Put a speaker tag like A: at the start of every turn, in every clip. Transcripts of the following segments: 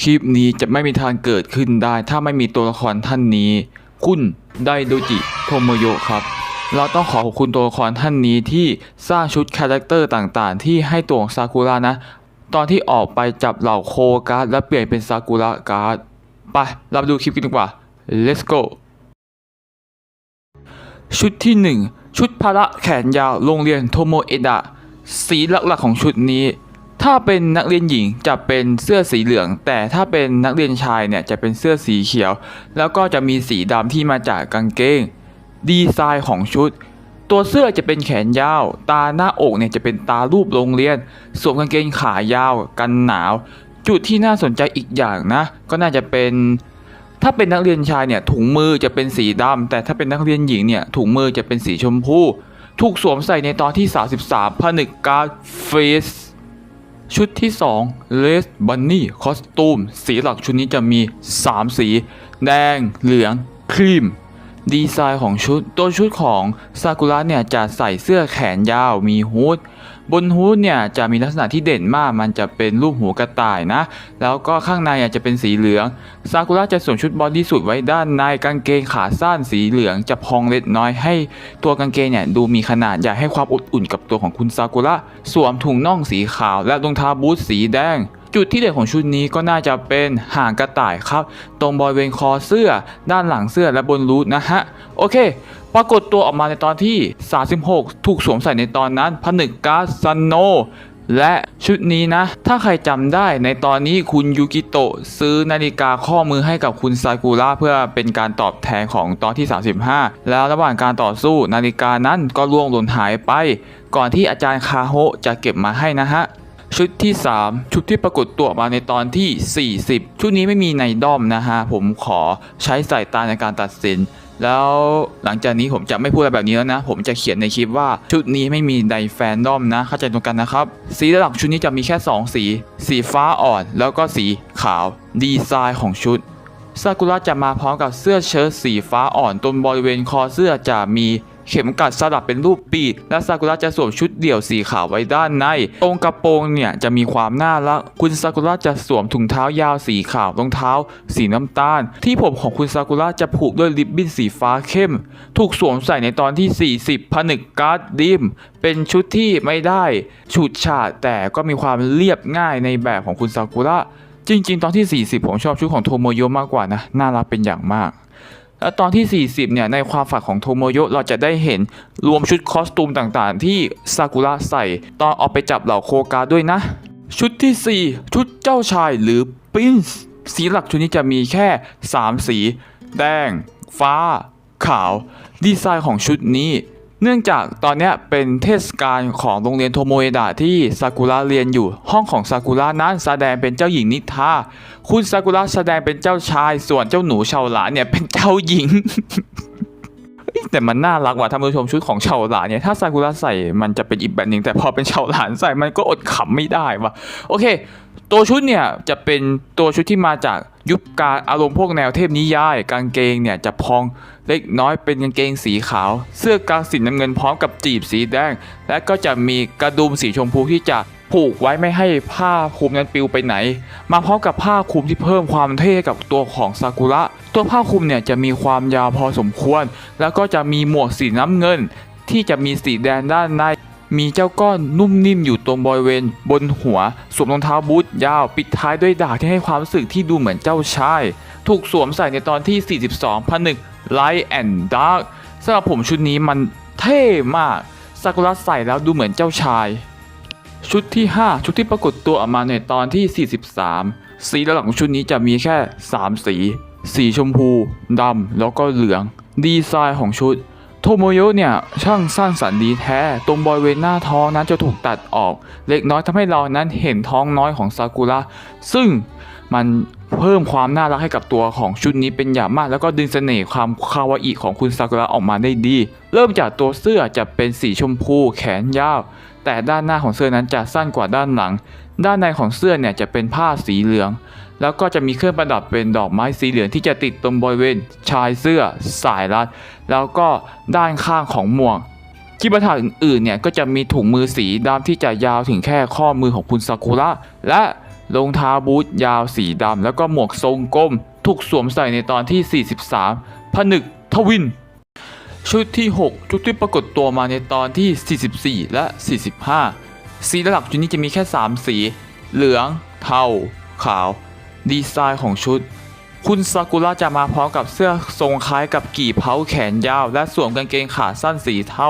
A: คลิปนี้จะไม่มีทางเกิดขึ้นได้ ถ้าไม่มีตัวละครท่านนี้ คุณไดโดจิโทโมโยะครับ เราต้องขอขอบคุณตัวละครท่านนี้ที่สร้างชุดคาแรคเตอร์ต่างๆ ที่ให้ตัวของซากุระนะ ตอนที่ออกไปจับเหล่าโคการ์ดและเปลี่ยนเป็นซากุระการ์ดไปเราดูคลิปกันดีกว่า let's go ชุดที่ 1 ชุดพละแขนยาวโรงเรียนโทโมเอดะสีหลักๆของชุดนี้ ถ้าเป็นนักเรียนหญิงจะเป็นเสื้อสีเหลือง แต่ถ้าเป็นนักเรียนชายเนี่ยจะเป็นเสื้อสีเขียว แล้วก็จะมีสีดำที่มาจากกางเกง ดีไซน์ของชุด ตัวเสื้อจะเป็นแขนยาว ตาหน้าอกเนี่ยจะเป็นตารูปโรงเรียน สวมกางเกงขายาว กันหนาว จุดที่น่าสนใจอีกอย่างนะ ก็น่าจะเป็น ถ้าเป็นนักเรียนชายเนี่ยถุงมือจะเป็นสีดำแต่ถ้าเป็นนักเรียนหญิงเนี่ยถุงมือจะเป็นสีชมพูถูกสวมใส่ในตอนที่ 33ผนึกการ์ดเฟส ชุดที่2 Les Bunny Costume สีหลักชุดนี้จะมี 3 สี แดง เหลือง ครีม ดีไซน์ของชุด ตัวชุดของซากุระเนี่ยจะใส่เสื้อแขนยาวมีฮูด บนฮูดเนี่ยจะมีลักษณะที่เด่นมากมันจะเป็นรูปหัวกระต่ายนะ แล้วก็ข้างในอะจะเป็นสีเหลือง ซากุระจะสวมชุดบอดี้สูทไว้ด้านในกางเกงขาสั้นสีเหลืองจะพองเล็กน้อยให้ตัวกางเกงเนี่ยดูมีขนาดใหญ่ให้ความอบอุ่นกับตัวของคุณซากุระสวมถุงน่องสีขาว และรองเท้าบูทสีแดงจุดที่เด่นของชุดนี้ก็น่าจะเป็นห่างกระต่ายครับ ตรงบริเวณคอเสื้อ ด้านหลังเสื้อและบนรูทนะฮะ โอเค รากฏตัวออกมาในตอนที่ 36 ถูกสวมใส่ในตอนนั้นผนึกการ์ดซันโนและชุดนี้นะ ถ้าใครจำได้ในตอนนี้คุณยูกิโตะซื้อนาฬิกาข้อมือให้กับคุณซากุระเพื่อเป็นการตอบแทนของตอนที่ 35 แล้วระหว่างการต่อสู้นาฬิกานั้นก็ล่วงหล่นหายไป ก่อนที่อาจารย์คาโฮจะเก็บมาให้นะฮะ ชุดที่ 3 ชุดที่ปรากฏตัวมาในตอนที่ 40 ชุดนี้ไม่มีในด้อมนะฮะ ผมขอใช้สายตาในการตัดสิน แล้วหลังจากนี้ผมจะไม่พูดอะไรแบบนี้แล้วนะ ผมจะเขียนในคลิปว่าชุดนี้ไม่มีในแฟนดอมนะ เข้าใจตรงกันนะครับ สีหลักชุดนี้จะมีแค่ 2 สี สีฟ้าอ่อน แล้วก็สีขาว ดีไซน์ของชุดซากุระจะมาพร้อมกับเสื้อเชิ้ตสีฟ้าอ่อนตรงบริเวณคอเสื้อจะมี เข็มกัดสลับเป็นรูปปีกและซากุระจะสวมชุดเดี่ยวสีขาวไว้ด้านในตรงกระโปรงเนี่ยจะมีความน่ารัก คุณซากุระจะสวมถุงเท้ายาวสีขาวรองเท้า สีน้ำตาล ที่ผมของคุณซากุระจะผูกด้วยริบบิ้นสีฟ้าเข้ม ถูกสวมใส่ในตอนที่ 40 ผนึกการ์ดดิม เป็นชุดที่ไม่ได้ฉูดฉาดแต่ก็มีความเรียบง่ายในแบบของคุณซากุระจริง ๆ ตอนที่ 40 ผมชอบชุดของโทโมโยมากกว่านะ น่ารักเป็นอย่างมาก และตอนที่ 40 เนี่ย ในความฝันของโทโมโยะเราจะได้เห็นรวมชุดคอสตูมต่างๆ ที่ซากุระใส่ตอนออกไปจับเหล่าโคกาด้วยนะ ชุดที่ 4 ชุดเจ้าชายหรือปรินซ์สีหลักชุดนี้จะมีแค่ 3 สี แดง ฟ้า ขาว ดีไซน์ของชุดนี้ เนื่องจากตอนนี้เป็นเทศกาลของโรงเรียนโทโมเอดะที่ซากุระเรียนอยู่ห้องของซากุระนั้นแสดงเป็นเจ้าหญิงนิทาคุณซากุระแสดงเป็นเจ้าชาย ส่วนเจ้าหนูชาวหลานเนี่ยเป็นเจ้าหญิง แต่มันน่ารักว่ะท่านผู้ชมชุดของชาวหลานเนี่ยถ้าซากุระใส่มันจะเป็นอีกแบบหนึ่งแต่พอเป็นชาวหลานใส่มันก็อดขำไม่ได้ว่ะโอเค ตัวชุดเนี่ยจะเป็นตัวชุดที่มาจาก ยุคการอารมณ์พวกแนวเทพนิยาย กางเกงเนี่ยจะพองเล็กน้อยเป็นกางเกงสีขาว เสื้อกางสีน้ำเงินพร้อมกับจีบสีแดง และก็จะมีกระดุมสีชมพูที่จะผูกไว้ไม่ให้ผ้าคลุมนั้นปลิวไปไหน มาพร้อมกับผ้าคลุมที่เพิ่มความเท่กับตัวของซากุระ ตัวผ้าคลุมเนี่ยจะมีความยาวพอสมควร แล้วก็จะมีหมวกสีน้ำเงิน ที่จะมีสีแดงด้านใน มีเจ้าก้อนนุ่มนิ่มอยู่ตรงบริเวณ บนหัว สวมรองเท้าบูทยาว ปิดท้ายด้วยดาบที่ให้ความรู้สึกที่ดูเหมือนเจ้าชาย ถูกสวมใส่ในตอนที่ 42 ผนึก Light and Dark สำหรับผมชุดนี้มันเท่มากซากุระใส่แล้วดูเหมือนเจ้าชาย ชุดที่ 5 ชุดที่ปรากฏตัวออกมาในตอนที่ 43 สีหลักของชุดนี้จะมีแค่ 3 สี สีชมพูดำแล้วก็เหลือง ดีไซน์ของชุด ทโมโยะเนี่ยช่างสร้างสรรค์ดีแท้ ตรงบริเวณหน้าท้องนั้นจะถูกตัดออก เล็กน้อยทำให้เรานั้นเห็นท้องน้อยของซากุระซึ่งมันเพิ่มความน่ารักให้กับตัวของชุดนี้เป็นอย่างมาก แล้วก็ดึงเสน่ห์ความคาวาอิของคุณซากุระออกมาได้ดี เริ่มจากตัวเสื้อจะเป็นสีชมพูแขนยาว แต่ด้านหน้าของเสื้อนั้นจะสั้นกว่าด้านหลัง ด้านในของเสื้อเนี่ยจะเป็นผ้าสีเหลือง แล้วก็จะมีเครื่องประดับเป็นดอกไม้สีเหลืองที่จะติดตรงบริเวณชายเสื้อสายรัด แล้วก็ด้านข้างของหมวกจิปาถะอื่นๆเนี่ยก็จะมีถุงมือสีดำที่จะยาวถึงแค่ข้อมือของคุณซากุระและรองเท้าบูทยาวสีดำแล้วก็หมวกทรงกลมถูกสวมใส่ในตอนที่ 43 ผนึกทวิน ชุดที่ 6 ชุดที่ปรากฏตัวมาในตอนที่ 44 และ 45 สีหลักชุดนี้จะมีแค่ 3 สี เหลือง เทา ขาว ดีไซน์ของชุด คุณซากุระจะมาพร้อมกับเสื้อทรงคล้ายกับกี่เผาแขนยาว และสวมกางเกงขาสั้นสีเทา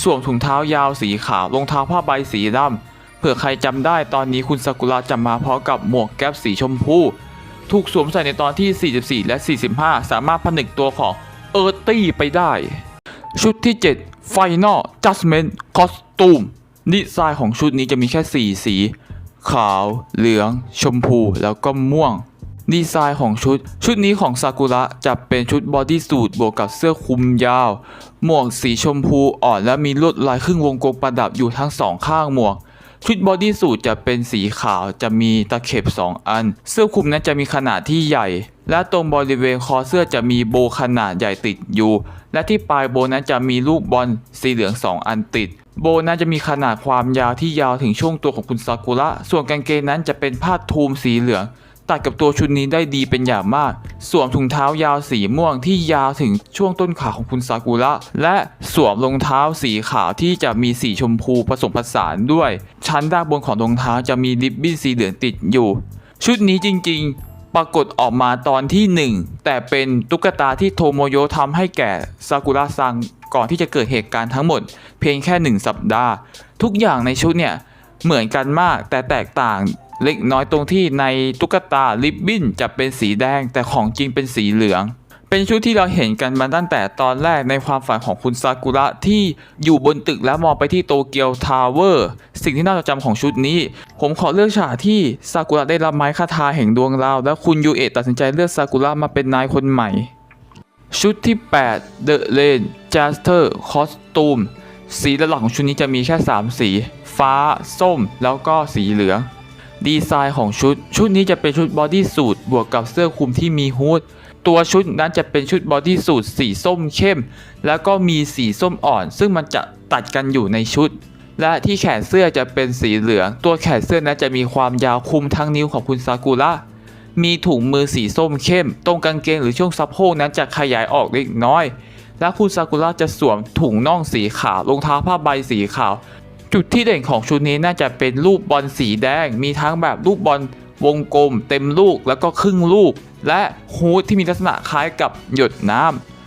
A: สวมถุงเท้ายาวสีขาวรองเท้าผ้าใบสีดำเผื่อใครจำได้ตอนนี้คุณซากุระจะมาพร้อมกับหมวกแก๊ปสีชมพูถูกสวมใส่ในตอนที่ 44 และ 45 สามารถผนึกตัวของเออร์ตี้ไปได้ ชุดที่ 7 Final Judgment Costume ดีไซน์ของชุดนี้จะมีแค่ 4 สี ขาว เหลือง ชมพู แล้วก็ม่วง ดีไซน์ของชุด ชุดนี้ของซากุระจะเป็นชุดบอดี้สูทบวกกับเสื้อคลุมยาว หมวกสีชมพูอ่อนและมีลวดลายครึ่งวงกลมประดับอยู่ทั้งสองข้างหมวกชุดบอดี้สูทจะเป็นสีขาวจะมีตะเข็บ 2 อัน เสื้อคลุมนั้นจะมีขนาดที่ใหญ่ และตรงบริเวณคอเสื้อจะมีโบขนาดใหญ่ติดอยู่ และที่ปลายโบนั้นจะมีลูกบอลสีเหลือง 2 อันติด โบนั้นจะมีขนาดความยาวที่ยาวถึงช่วงตัวของคุณซากุระ ส่วนกางเกงนั้นจะเป็นผ้าทูมสีเหลือง ตัดกับตัวชุดนี้ได้ดีเป็นอย่างมาก สวมถุงเท้ายาวสีม่วงที่ยาวถึงช่วงต้นขาของคุณซากุระ และสวมรองเท้าสีขาวที่จะมีสีชมพูผสมผสานด้วย ชั้นด้านบนของรองเท้าจะมีริบบิ้นสีเหลืองติดอยู่ ชุดนี้จริง ๆ ปรากฏออกมาตอนที่ 1 แต่เป็นตุ๊กตาที่โทโมโยทำให้แก่ซากุระซังก่อนที่จะเกิดเหตุการณ์ทั้งหมด เพียงแค่ 1 สัปดาห์ ทุกอย่างในชุดเนี่ย เหมือนกันมากแต่แตกต่างเล็กน้อยตรงที่ในตุ๊กตาลิบบิ้นจะเป็นสีแดงแต่ของจริงเป็นสีเหลือง เป็นชุดที่เราเห็นกันมาตั้งแต่ตอนแรกในความฝันของคุณซากุระที่อยู่บนตึกแล้วมองไปที่โตเกียวทาวเวอร์สิ่งที่น่าจดจำของชุดนี้ ผมขอเลือกฉากที่ซากุระได้รับไม้คาถาแห่งดวงดาวและคุณยูเอะตัดสินใจเลือกซากุระมาเป็นนายคนใหม่ ชุดที่ 8 The Rain Jaster Costume สีหลักของชุดนี้จะมีแค่ 3 สี ฟ้า ส้ม แล้วก็สีเหลืองดีไซน์ของชุด ชุดนี้จะเป็นชุดบอดี้สูทบวกกับเสื้อคลุมที่มีฮูด ตัวชุดนั้นจะเป็นชุดบอดี้สูทสีส้มเข้ม แล้วก็มีสีส้มอ่อน ซึ่งมันจะตัดกันอยู่ในชุด และที่แขนเสื้อจะเป็นสีเหลือง ตัวแขนเสื้อนั้นจะมีความยาวคุมทั้งนิ้วของคุณซากุระมีถุงมือสีส้มเข้ม ตรงกางเกงหรือช่วงสะโพกนั้นจะขยายออกเล็กน้อย และคุณซากุระจะสวมถุงน่องสีขาวรองเท้าผ้าใบสีขาว จุดที่เด่นของชุดนี้น่าจะเป็นรูปบอลสีแดง มีทั้งแบบลูกบอล วงกลม เต็มลูกแล้วก็ครึ่งลูก และฮูดที่มีลักษณะคล้ายกับหยดน้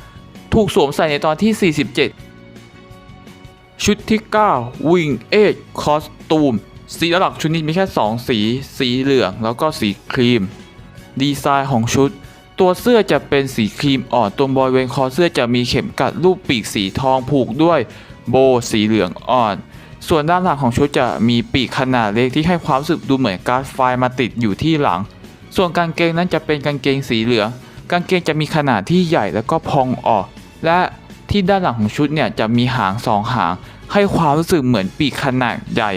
A: ำถูกสวมใส่ในตอนที่ 47 ชุดที่ 9 Wing Age Costume สีหลักชุดนี้มีแค่ 2 สี สีเหลืองแล้วก็สีครีม ดีไซน์ของชุด ตัวเสื้อจะเป็นสีครีมอ่อนตรงบริเวณคอเสื้อจะมีเข็มกัดรูปปีกสีทองผูกด้วยโบสีเหลืองอ่อน ส่วนด้านหลังของชุดจะมีปีกขนาดเล็กที่ให้ความรู้สึกดูเหมือนการ์ดไฟล์มาติดอยู่ที่หลัง ส่วนกางเกงนั้นจะเป็นกางเกงสีเหลือง กางเกงจะมีขนาดที่ใหญ่แล้วก็พองออก และที่ด้านหลังของชุดเนี่ยจะมีหางสองหาง ให้ความรู้สึกเหมือนปีกขนาดใหญ่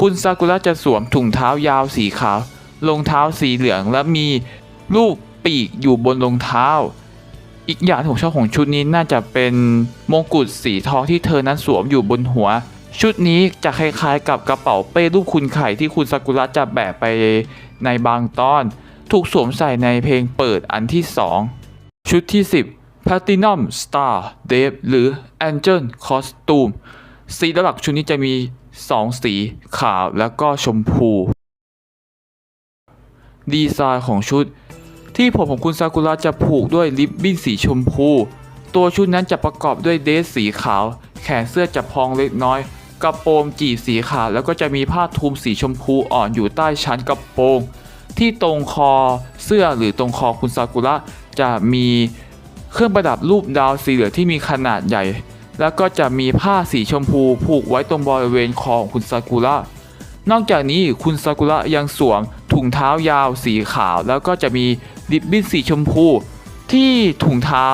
A: คุณซากุระจะสวมถุงเท้ายาวสีขาวรองเท้าสีเหลืองและมีรูปปีกอยู่บนรองเท้า อีกอย่างที่ผมชอบของชุดนี้น่าจะเป็นมงกุฎสีทองที่เธอนั้นสวมอยู่บนหัว ชุดนี้จะคล้ายๆกับกระเป๋าเป้รูปคุณไข่ที่คุณซากุระจะแบกไปในบางตอน ถูกสวมใส่ในเพลงเปิดอันที่ 2 ชุดที่ 10 Platinum Star d a v e หรือ Angel Costume สีหลักชุดนี้จะมี 2 สีขาวแล้วก็ชมพู ดีไซน์ของชุด ที่ผมของคุณซากุระจะผูกด้วยริบบิ้นสีชมพู ตัวชุดนั้นจะประกอบด้วยเดรสสีขาว แขนเสื้อจะพองเล็กน้อย กระโปรงจีบสีขาวแล้วก็จะมีผ้าทุมสีชมพูอ่อนอยู่ใต้ชั้นกระโปรง ที่ตรงคอเสื้อหรือตรงคอคุณซากุระจะมีเครื่องประดับรูปดาวสีเหลืองที่มีขนาดใหญ่ แล้วก็จะมีผ้าสีชมพูผูกไว้ตรงบริเวณคอของคุณซากุระนอกจากนี้คุณซากุระยังสวมถุงเท้ายาวสีขาว แล้วก็จะมีริบบิ้นสีชมพู ที่ถุงเท้า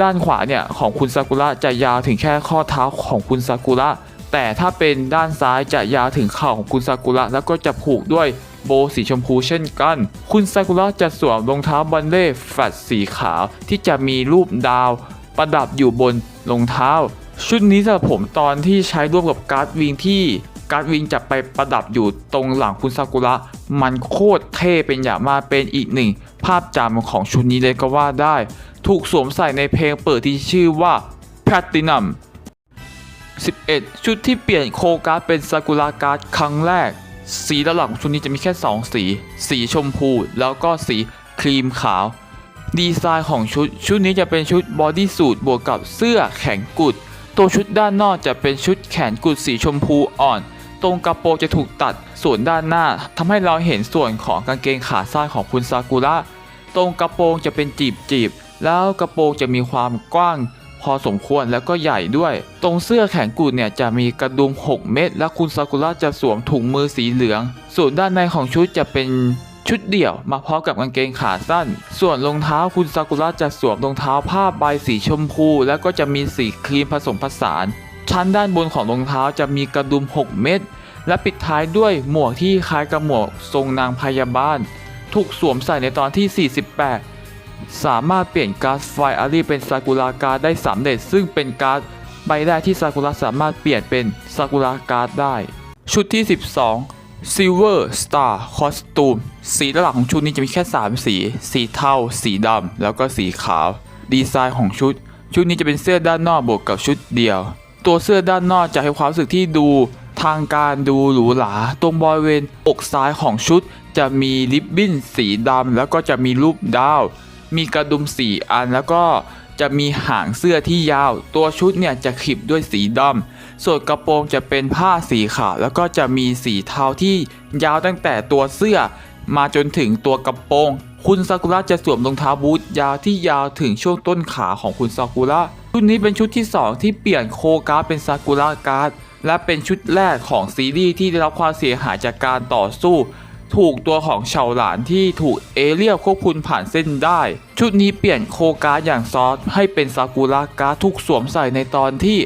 A: ด้านขวาเนี่ยของคุณซากุระจะยาวถึงแค่ข้อเท้าของคุณซากุระ แต่ถ้าเป็นด้านซ้ายจะยาวถึงเข่าของคุณซากุระแล้วก็จะผูกด้วยโบว์สีชมพูเช่นกัน คุณซากุระจะสวมรองเท้าบัลเล่แฟลตสีขาวที่จะมีรูปดาว ประดับอยู่บนรองเท้า ชุดนี้สำหรับผมตอนที่ใช้ร่วมกับการ์ดวิงที่การ์ดวิงจะไปประดับอยู่ตรงหลังคุณซากุระ มันโคตรเท่เป็นอย่างมากเป็นอีกหนึ่ง ภาพจำของชุดนี้เลยก็ว่าได้ ถูกสวมใส่ในเพลงเปิดที่ชื่อว่า Platinum 11 ชุดที่เปลี่ยนโคการ์ดเป็นซากุระการ์ดครั้งแรก สีหลังของชุดนี้จะมีแค่ 2 สี สีชมพู แล้วก็สีครีมขาว ดีไซน์ของชุด ชุดนี้จะเป็นชุดบอดี้สูทบวกกับเสื้อแขนกุด ตัวชุดด้านนอกจะเป็นชุดแขนกุดสีชมพูอ่อน ตรงกระโปรงจะถูกตัดส่วนด้านหน้าทำให้เราเห็นส่วนของกางเกงขาสั้นของคุณซากุระ ตรงกระโปรงจะเป็นจีบจีบแล้วกระโปรงจะมีความกว้าง พอสมควรแล้วก็ใหญ่ด้วย ตรงเสื้อแขนกุดเนี่ยจะมีกระดุม 6 เม็ดและคุณซากุระจะสวมถุงมือสีเหลือง ส่วนด้านในของชุดจะเป็นชุดเดี่ยวมาพร้อมกับกางเกงขาสั้น ส่วนรองเท้าคุณซากุระจะสวมรองเท้าผ้าใบสีชมพู แล้วก็จะมีสีครีมผสมผสาน ชั้นด้านบนของรองเท้าจะมีกระดุม 6 เม็ดและปิดท้ายด้วยหมวกที่คล้ายกับหมวกทรงนางพยาบาล ถูกสวมใส่ในตอนที่ 48 สามารถเปลี่ยนก๊าร์ดไฟอารีเป็นซากุระการ์ดได้สำเร็จ ซึ่งเป็นการ์ดใบแรกที่ซากุระสามารถเปลี่ยนเป็นซากุระการ์ดได้ ชุดที่ 12 Silver Star Costume สีหลังของชุดนี้จะมีแค่ 3 สี สีเทา สีดำ แล้วก็สีขาว ดีไซน์ของชุด ชุดนี้จะเป็นเสื้อด้านนอกบวกกับชุดเดียว ตัวเสื้อด้านนอกจะให้ความรู้สึกที่ดูทางการดูหรูหรา ตรงบริเวณอกซ้ายของชุด จะมีริบบิ้นสีดำแล้วก็จะมีรูปดาว มีกระดุมสีอันแล้วก็จะมีหางเสื้อที่ยาว ตัวชุดเนี่ยจะขีบด้วยสีดำส่วนกระโปรงจะเป็นผ้าสีขาวแล้วก็จะมีสีเทาที่ยาวตั้งแต่ตัวเสื้อ มาจนถึงตัวกระโปรง คุณซากุระจะสวมรองเท้าบูทยาวที่ยาวถึงช่วงต้นขาของคุณซากุระชุดนี้เป็นชุดที่ 2 ที่เปลี่ยนโคการ์ดเป็นซากุระการ์ดและเป็นชุดแรกของซีรีส์ที่ได้รับความเสียหายจากการต่อสู้ ถูกตัวของเฉาหลานที่ถูกเอเรียควบคุมผ่านเส้นได้ ชุดนี้เปลี่ยนโคการ์ดอย่างซอสให้เป็นซากุระการ์ดถูกสวมใส่ในตอนที่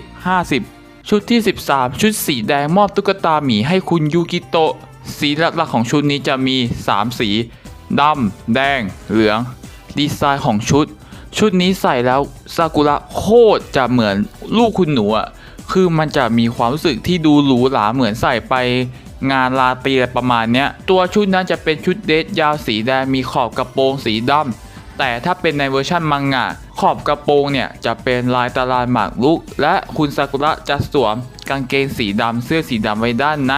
A: 50 ชุดที่ 13 ชุดสีแดงมอบตุ๊กตาหมีให้คุณยูกิโตะ สีหลักๆของชุดนี้จะมี 3 สีดำแดง เหลือง ดีไซน์ของชุด ชุดนี้ใส่แล้วซากุระโคตรจะเหมือนลูกคุณหนูอะคือมันจะมีความรู้สึกที่ดูหรูหราเหมือนใส่ไป งานลาเปียประมาณเนี้ยตัวชุดนั้นจะเป็นชุดเดทยาวสีแดงมีขอบกระโปรงสีดำแต่ถ้าเป็นในเวอร์ชันมังงะขอบกระโปรงเนี่ยจะเป็นลายตารางหมากรุก และคุณซากุระจะสวมกางเกงสีดำเสื้อสีดำไว้ด้านใน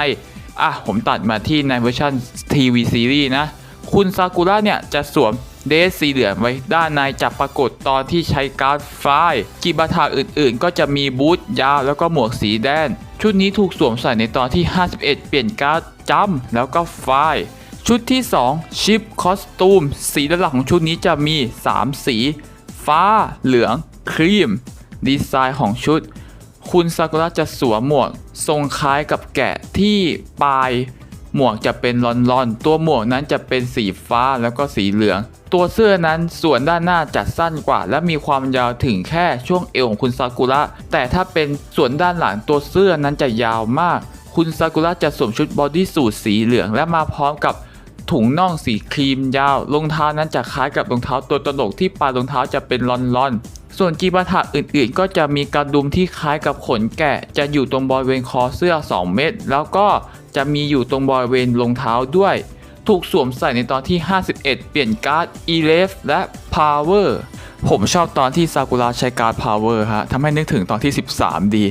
A: อะผมตัดมาที่ในเวอร์ชันทีวีซีรีส์นะ คุณซากุระเนี่ยจะสวม เดสสีเหลืองไว้ด้านในจะปรากฏตอนที่ใช้การ์ดไฟล์กิบาทาอื่นๆ ก็จะมีบูทยาวแล้วก็หมวกสีแดงชุดนี้ถูกสวมใส่ในตอนที่ 51 เปลี่ยนการ์ดจัมแล้วก็ไฟล์ชุดที่ 2 ชิปคอสตูม สีหลังของชุดนี้จะมี 3 สี ฟ้า เหลือง ครีม ดีไซน์ของชุด คุณซากุระจะสวมหมวก ทรงคล้ายกับแกะที่ปลาย หมวกจะเป็นลอนๆ ตัวหมวกนั้นจะเป็นสีฟ้าแล้วก็สีเหลือง ตัวเสื้อนั้นส่วนด้านหน้าจะสั้นกว่า และมีความยาวถึงแค่ช่วงเอวของคุณซากุระ แต่ถ้าเป็นส่วนด้านหลังตัวเสื้อนั้นจะยาวมาก คุณซากุระจะสวมชุดบอดี้สูทสีเหลืองและมาพร้อมกับถุงน่องสีครีมยาวรองเท้านั้นจะคล้ายกับรองเท้าตัวตลกที่ปลายรองเท้าจะเป็นลอนๆ ส่วนกีบาถะอื่นๆ ก็จะมีกระดุมที่คล้ายกับขนแกะ จะอยู่ตรงบริเวณคอเสื้อ 2 เม็ดแล้วก็จะมีอยู่ตรงบริเวณรองเท้าด้วย ถูกสวมใส่ในตอนที่ 51 เปลี่ยนการ์ด e l e f และ Power ผมชอบตอนที่ซากุระใช้การ์ด Power ฮะทำให้นึกถึงตอนที่ 13 ดี